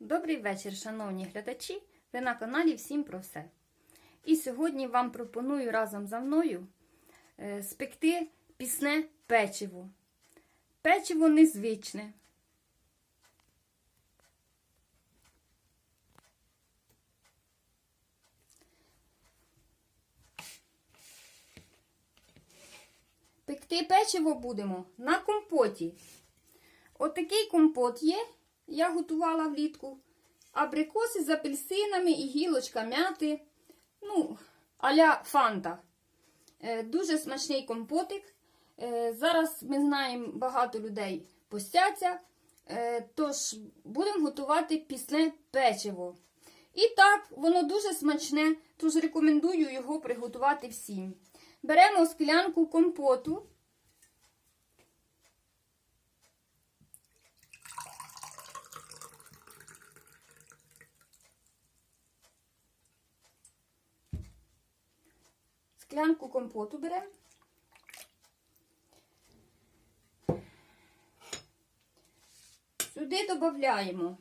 Добрий вечір, шановні глядачі. Ви на каналі Всім про все. І сьогодні вам пропоную разом за мною е, спекти пісне печиво. Печиво незвичне. Пекти печиво будемо на компоті. Отакий компот є. Я готувала влітку. Абрикоси з апельсинами і гілочка м'яти. Ну, аля фанта. Е, дуже смачний компотик. Е, зараз ми знаємо, багато людей постяться. Е, тож будемо готувати пісне печиво. І так, воно дуже смачне, тож рекомендую його приготувати всім. Беремо склянку компоту. Склянку компоту беремо. Сюди додаємо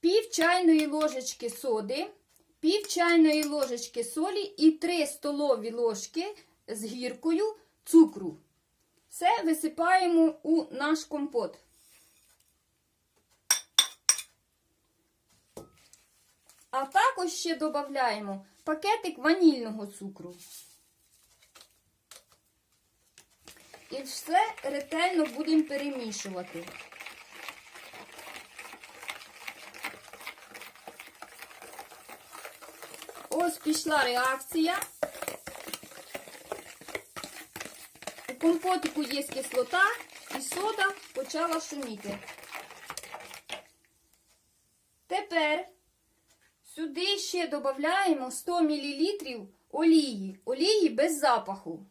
пів чайної ложечки соди, пів чайної ложечки солі і 3 столові ложки з гіркою цукру. Все висипаємо у наш компот. А також ще додаємо пакетик ванільного цукру. І все ретельно будемо перемішувати. Ось пішла реакція. У компотику є кислота і сода почала шуміти. Тепер сюди ще додаємо 100 мл олії. Олії без запаху.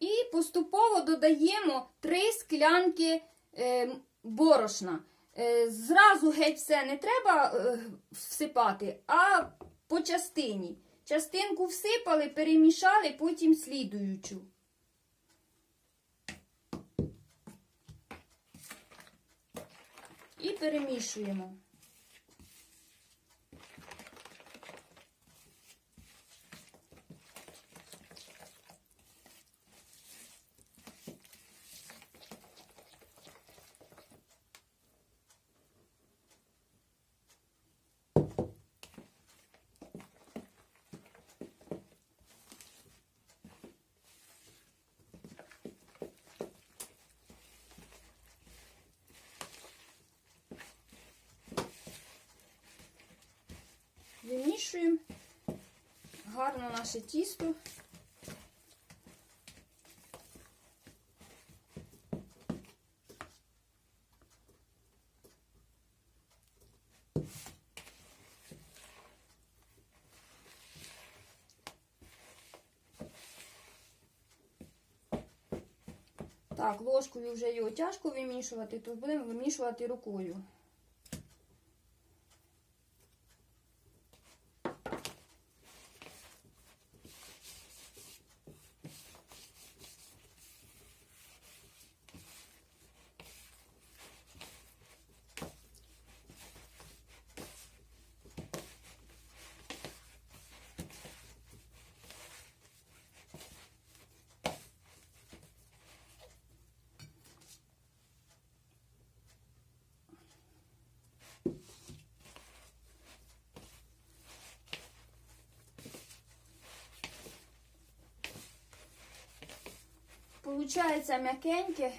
І поступово додаємо 3 склянки е, борошна. Е, зразу геть все не треба е, всипати, а по частині. Частинку всипали, перемішали, потім слідуючу. І перемішуємо. Вимішуємо гарно наше тісто. Так, ложкою вже його тяжко вимішувати, то будемо вимішувати рукою. Получається м'якеньке,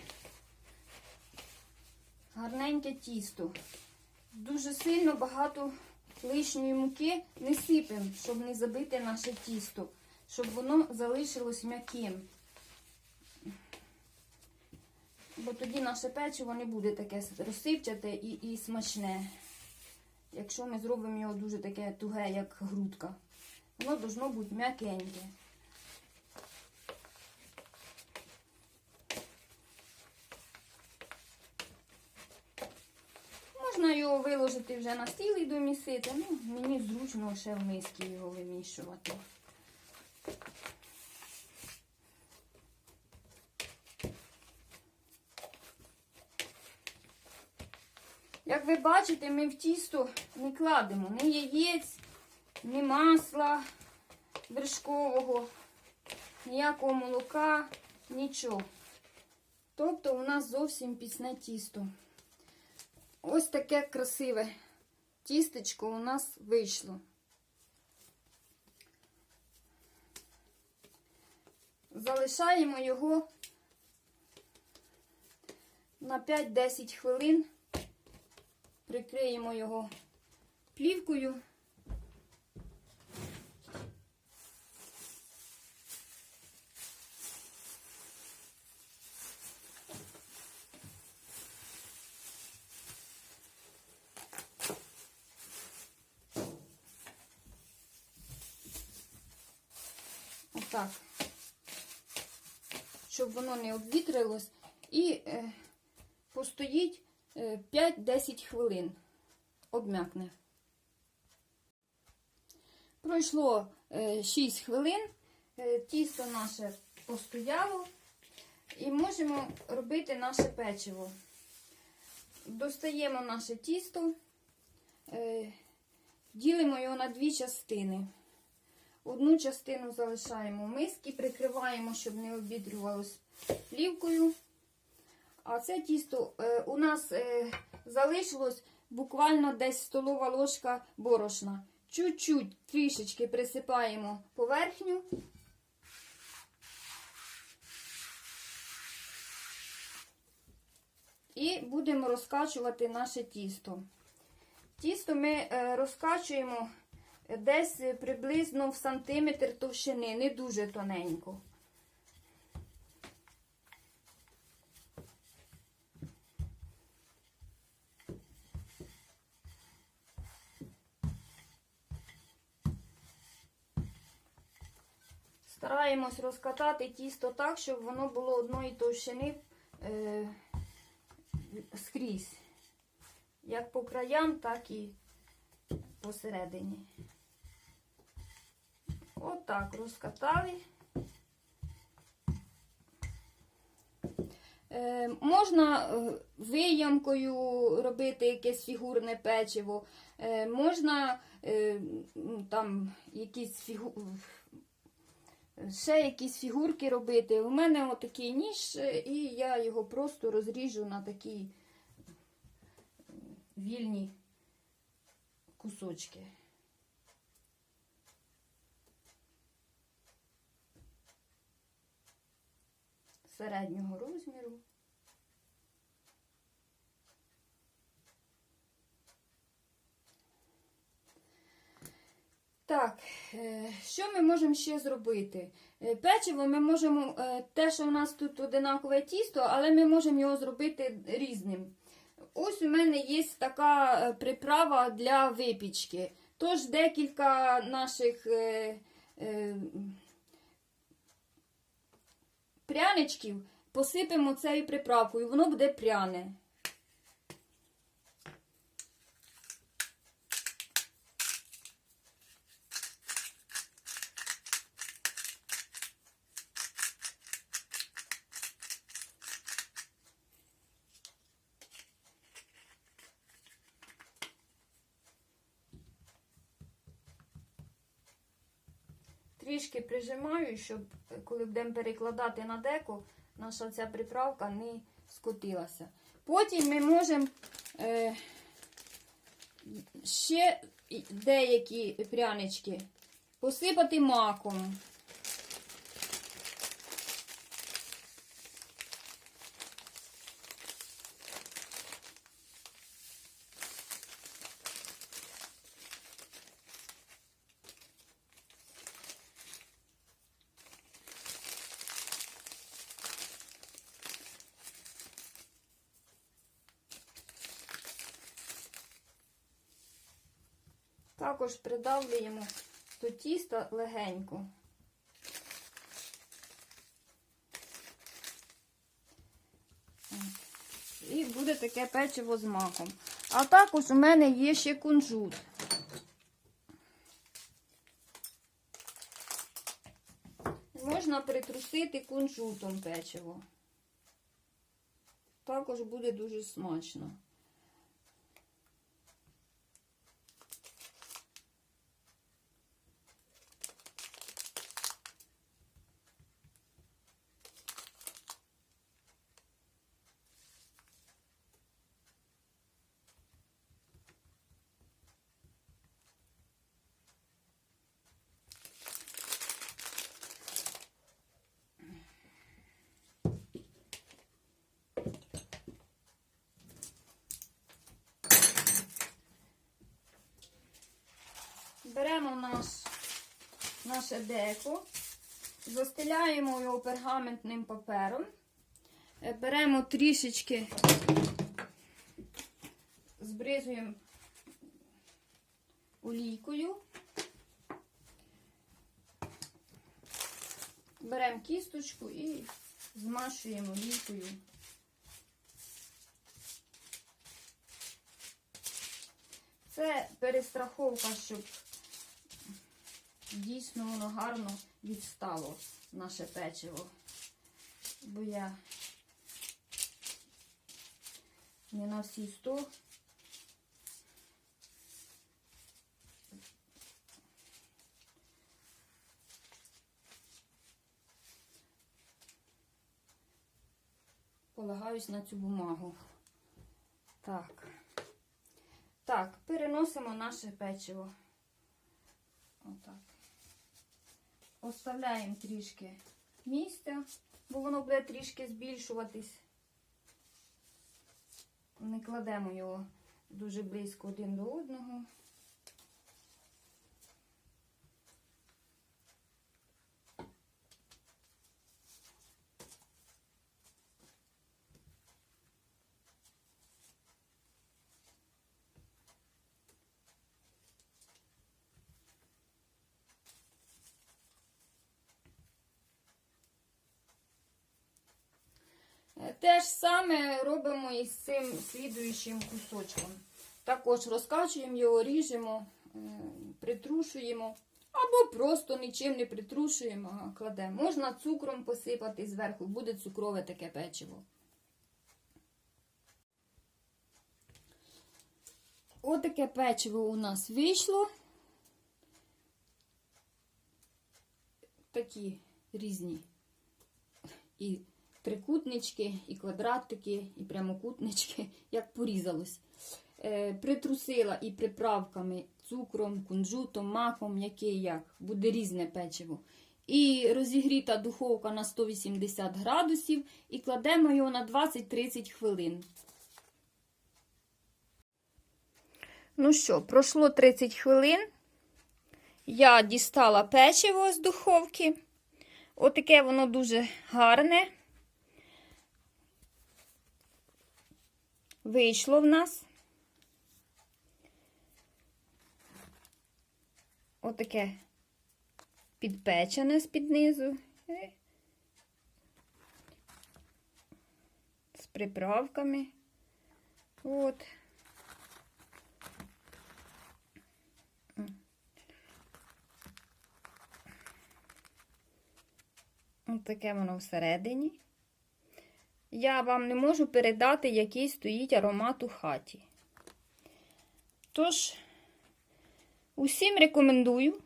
гарненьке тісто. Дуже сильно багато лишньої муки не сипемо, щоб не забити наше тісто, щоб воно залишилось м'яким. Бо тоді наше печиво не буде таке розсипчате і, і смачне. Якщо ми зробимо його дуже таке туге, як грудка. Воно должно бути м'якеньке. Можна його виложити вже на стіл і домісити. Ну, мені зручно ще в миски його вимішувати. Як ви бачите, ми в тісто не кладемо ні яєць, ні масла вершкового, ніякого молока, нічого. Тобто у нас зовсім пісне тісто. Ось таке красиве тістечко у нас вийшло. Залишаємо його на 5-10 хвилин. Прикриємо його плівкою. Отак. Щоб воно не обвітрилось. І е, постоїть е, 5-10 хвилин. Обм'якне. Пройшло е, 6 хвилин. Е, тісто наше постояло. І можемо робити наше печиво. Достаємо наше тісто, е, ділимо його на дві частини. Одну частину залишаємо в миски, прикриваємо, щоб не обідрювалось плівкою. А це тісто е, у нас е, залишилось буквально десь столова ложка борошна. Чуть-чуть трішечки присипаємо поверхню. І будемо розкачувати наше тісто. Тісто ми е, розкачуємо десь приблизно в сантиметр товщини, не дуже тоненько. Стараємось розкатати тісто так, щоб воно було одної товщини е, скрізь. Як по краям, так і посередині. Отак розкатали. Е, можна е, виямкою робити якесь фігурне печиво, е, можна е, там якісь фігу... ще якісь фігурки робити. У мене отакий ніж, е, і я його просто розріжу на такі е, вільні кусочки. Середнього розміру. Так, е, що ми можемо ще зробити? Е, Печиво ми можемо, е, те, що у нас тут одинакове тісто, але ми можемо його зробити різним. Ось у мене є така приправа для випічки. Тож декілька наших пряничків посипемо цією приправкою, воно буде пряне. Трішки прижимаю, щоб коли будемо перекладати на деко, наша ця приправка не скотилася. Потім ми можемо е, ще деякі прянички посипати маком. Також придавлюємо до тіста легенько. І буде таке печиво з маком. А також у мене є ще кунжут. Можна притрусити кунжутом печиво. Також буде дуже смачно. Беремо наш, наше деко, застеляємо його пергаментним папером, Е, беремо трішечки, збризуємо олійкою, беремо кісточку і змашуємо олійкою. Це перестраховка, щоб дійсно воно гарно відстало наше печиво. Бо я не на всі сто. Полагаюсь на цю бумагу. Так. Так, переносимо наше печиво. Отак. Оставляємо трішки місця, бо воно буде трішки збільшуватись. Не кладемо його дуже близько один до одного. Те ж саме робимо із цим слідуючим кусочком. Також розкачуємо його, ріжемо, притрушуємо. Або просто нічим не притрушуємо, а кладемо. Можна цукром посипати зверху, буде цукрове таке печиво. Отаке печиво у нас вийшло. Такі різні. І трикутнички, і квадратики, і прямокутнички, як порізалось. Е, притрусила і приправками, цукром, кунжутом, маком, який як, буде різне печиво. І розігріта духовка на 180 градусів і кладемо його на 20-30 хвилин. Ну що, пройшло 30 хвилин. Я дістала печиво з духовки. Отаке воно дуже гарне. Вийшло в нас. Отаке підпечене з-під низу. Е. З приправками. От. Ось таке воно всередині. Я вам не можу передати, який стоїть аромат у хаті. Тож, усім рекомендую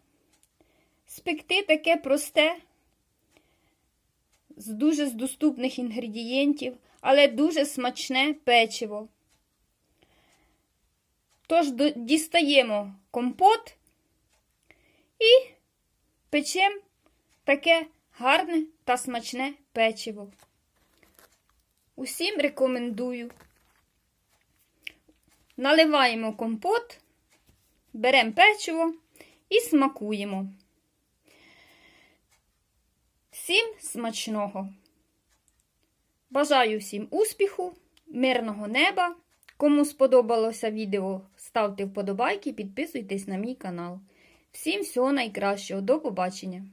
спекти таке просте, з дуже з доступних інгредієнтів, але дуже смачне печиво. Тож, дістаємо компот і печемо таке гарне та смачне печиво. Усім рекомендую. Наливаємо компот, беремо печиво і смакуємо. Всім смачного! Бажаю всім успіху, мирного неба. Кому сподобалося відео, ставте вподобайки, підписуйтесь на мій канал. Всім всього найкращого. До побачення!